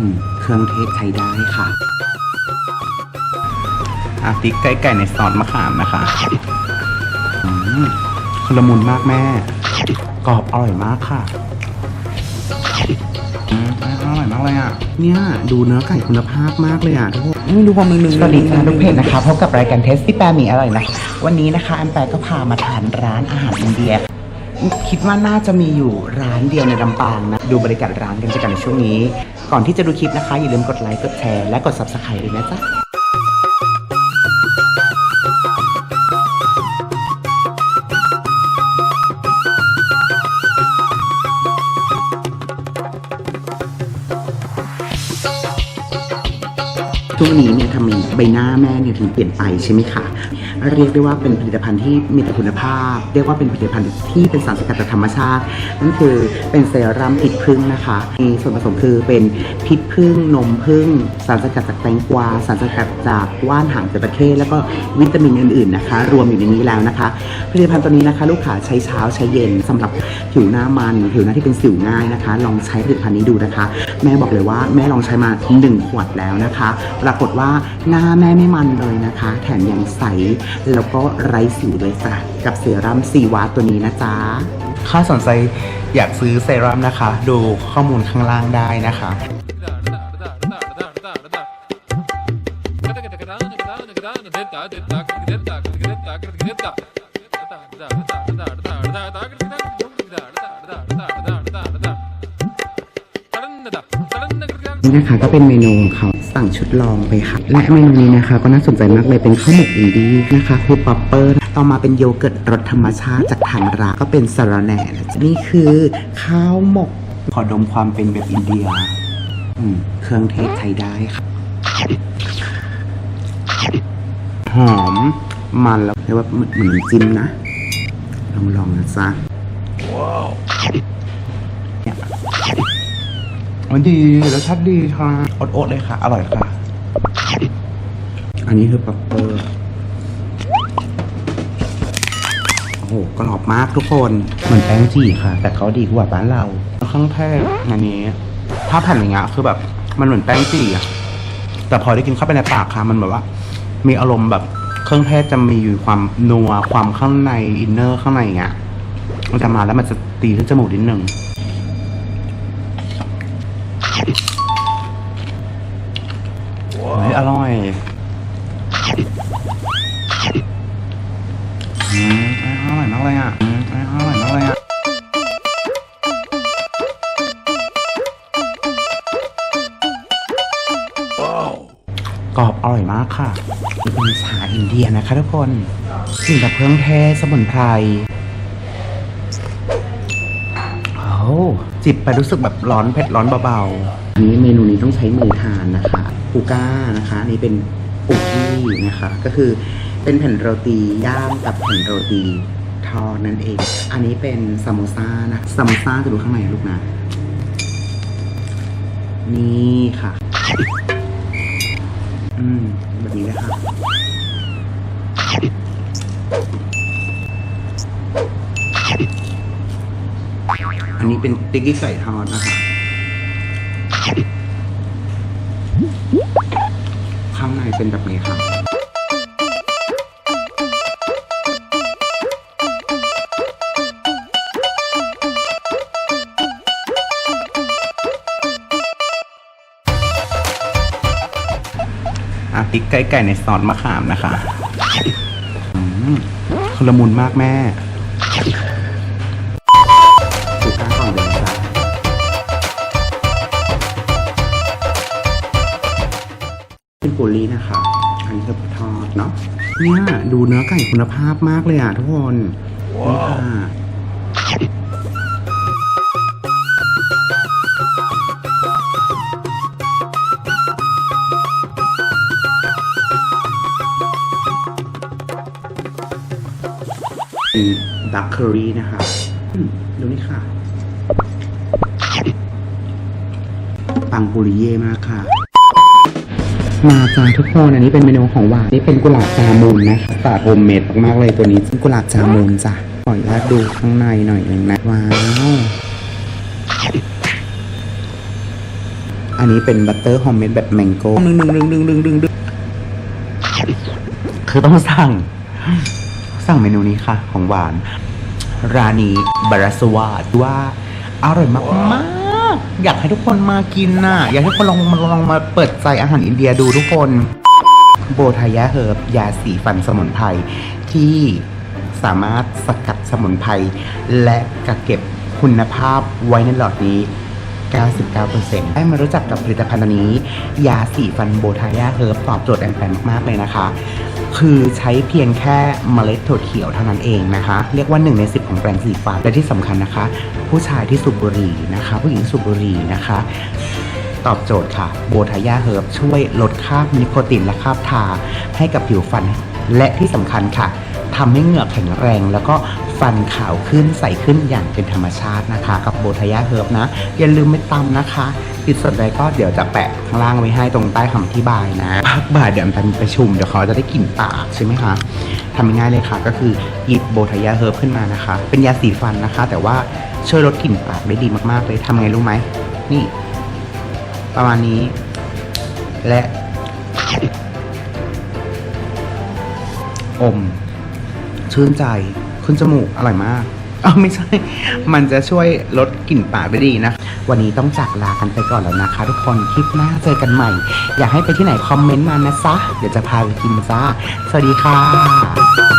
อืมเครื่องเทศใช้ได้ค่ะอาติ๊กไก่ไก่ในซอสมะขามนะคะอืมคือละมุนมากแม่ กรอบอร่อยมากค่ะอืมอร่อยมากเลยอะ เนี่ย ดูเนื้อไก่คุณภาพมากเลยอะทุกคนอืมดูความนึงนึงสวัสดีค่ะทุกเพจนะคะพบกับรายการเทสที่แปลหมีอร่อยนะ วันนี้นะคะแอมแปรก็พามาทานร้านอาหารอินเดีย คิดว่าน่าจะมีอยู่ร้านเดียวในลำปางนะ ดูบรรยากาศร้านกันจะกันในช่วงนี้ ก่อนที่จะดูคลิปนะคะ อย่าลืมกดไลค์กดแชร์และกด subscribe ด้วยนะจ๊ะช่วงนี้เนี่ยทำไมใบหน้าแม่เนี่ยถึงเปลี่ยนไปใช่ไหมคะ เรียกได้ว่าเป็นผลิตภัณฑ์ที่มีแต่คุณภาพ เรียกว่าเป็นผลิตภัณฑ์ที่เป็นสารสกัดจากธรรมชาติ นั่นคือเป็นเซรั่มพิษพึ่งนะคะ มีส่วนผสมคือเป็นพิษพึ่งนมพึ่ง สารสกัดจากแตงกวา สารสกัดจากว่านหางจระเข้แล้วก็วิตามินอื่นๆนะคะ รวมอยู่ในนี้แล้วนะคะ ผลิตภัณฑ์ตัวนี้นะคะ ลูกค้าใช้เช้าใช้เย็นสำหรับผิวหน้ามันผิวหน้าที่เป็นสิวง่ายนะคะ ลองใช้ผลิตภัณฑ์นี้ดูนะคะ แม่บอกเลยว่าแม่ลองใช้มา1ขวดแล้วนะคะ ปรากฏว่าหน้าแม่ไม่มันเลยนะคะ แถมยังใสแล้วก็ไร้สิวด้วยค่ะกับเซรั่มซีวาตัวนี้นะจ๊ะถ้าสนใจอยากซื้อเซรั่มนะคะ ดูข้อมูลข้างล่างได้นะคะนี่นะคะก็เป็นเมนูของเขา สั่งชุดลองไปค่ะ และเมนูนี้นะคะ ก็น่าสนใจมากเลยเป็นข้าวหมกอินดี้นะคะคือป๊อปเปอร์ต่อมาเป็นโยเกิร์ตรสธรรมชาติจากทางร้านก็เป็นสาระแหน่นะจ๊ะนี่คือข้าวหมกขอดมความเป็นแบบอินเดียอืมเครื่องเทศใช้ได้ค่ะหอมมันแล้วเรียกว่าเหมือนเหมือนจิ้มนะ ลองลองนะจ๊ะเนี่ย มันดีรสชาติดีค่ะอดๆเลยค่ะ อร่อยค่ะ อันนี้คือปัปเปอร์โอ้โหกรอบมากทุกคนเหมือนแป้งจี่ค่ะ แต่เขาดีกว่าบ้านเราเครื่องเทศอันนี้ ถ้าแผ่นอย่างเงี้ยคือแบบมันเหมือนแป้งจี่อะแต่พอได้กินเข้าไปในปากค่ะมันแบบว่า มีอารมณ์แบบเครื่องเทศจะมีอยู่ความนัวความข้างในอินเนอร์ข้างในอย่างเงี้ยมันจะมาแล้วมันจะตีขึ้นจมูกนิดนึง อืมอร่อยมากเลยอะอืมอร่อยมากเลยอะกรอบอร่อยมากค่ะนี่เป็นชาอินเดียนะคะทุกคนสิ่งแบบเครื่องเทศสมุนไพร จิบไปรู้สึกแบบร้อนเผ็ดร้อนเบาๆ อันนี้เมนูนี้ต้องใช้มือทานนะคะปูก้านะคะอันนี่เป็นปุกี้นะคะ ก็คือเป็นแผ่นโรตีย่างกับแผ่นโรตีทอดนั่นเอง อันนี้เป็นซามโมซ่านะซามโมซ่าจะดูข้างในนะลูกนะ นี่ค่ะ อืมแบบนี้เลยค่ะ เป็นติ๊กกี้ไก่ทอดนะคะข้างในเป็นแบบนี้ค่ะอะติ๊กไก่ไก่ในซอสมะขามนะคะอืมคือละมุนมากแม่ เป็นปุรีนะคะ อันนี้คือทอดเนาะ เนี่ยดูเนื้อไก่คุณภาพมากเลยอะทุกคนนี่ค่ะดักเคอรี่นะคะดูนี่ค่ะ ปังปุริเย่มากค่ะ มาจ้าทุกคนอันนี้เป็นเมนูของหวานนี่เป็นกุหลาบจามุนนะคะสาดโฮมเมดมากๆเลยตัวนี้กุหลาบจามุนจ้ะขออนุญาตดูข้างในหน่อยหนึ่งนะว้าวอันนี้เป็นบัตเตอร์โฮมเมดแบบแมงโก้ดึงดึงดึงดึงดึงดึงดึงคือต้องสั่ง สั่งเมนูนี้ค่ะ ของหวาน ร้านนี้บาราสวาดว่าอร่อยมากมากๆ อยากให้ทุกคนมากินน่ะ อยากให้ทุกคนลองมาลองมาเปิดใจอาหารอินเดียดูทุกคน โบทายาเฮิร์บยาสีฟันสมุนไพรที่สามารถสกัดสมุนไพรและกักเก็บคุณภาพไว้ในหลอดนี้ 99%ให้มารู้จักกับผลิตภัณฑ์นนี้ ยาสีฟันโบทายาเฮิร์บตอบโจทย์แอนแฟนมาก ๆ เลยนะคะ คือใช้เพียงแค่เมล็ดถั่วเขียวเท่านั้นเองนะคะ เรียกว่า 1 ใน 10 ของแปรงสีฟัน และที่สำคัญนะคะ ผู้ชายที่สูบบุหรี่นะคะ ผู้หญิงสูบบุหรี่นะคะตอบโจทย์ค่ะ โบทายาเฮิร์บช่วยลดคราบนิโคตินและคราบทาให้กับผิวฟัน และที่สำคัญค่ะทำให้เหงือกแข็งแรง แล้วก็ ฟันขาวขึ้นใสขึ้นอย่างเป็นธรรมชาตินะคะ กับโบทายาเฮิร์บนะ อย่าลืมไม่ตำนะคะติดสนใจก็เดี๋ยวจะแปะข้างล่างไว้ให้ตรงใต้คำอธิบายนะพักบ่ายเดี๋ยวจะมีประชุมเดี๋ยวเขาจะได้กลิ่นปากใช่ไหมคะทำง่ายเลยค่ะ ก็คือหยิบโบทายาเฮิร์บขึ้นมานะคะ เป็นยาสีฟันนะคะ แต่ว่าช่วยลดกลิ่นปากได้ดีมากๆเลยทำไงรู้ไหมนี่ ประมาณนี้ และอม ชื่นใจ ขึ้นจมูกอร่อยมากอ้าวไม่ใช่ มันจะช่วยลดกลิ่นปากได้ดีนะ วันนี้ต้องจากลากันไปก่อนแล้วนะคะ ทุกคนคลิปหน้าเจอกันใหม่ อยากให้ไปที่ไหนคอมเมนต์มานะจ๊ะเดี๋ยวจะพาไปกินจ้า สวัสดีค่ะ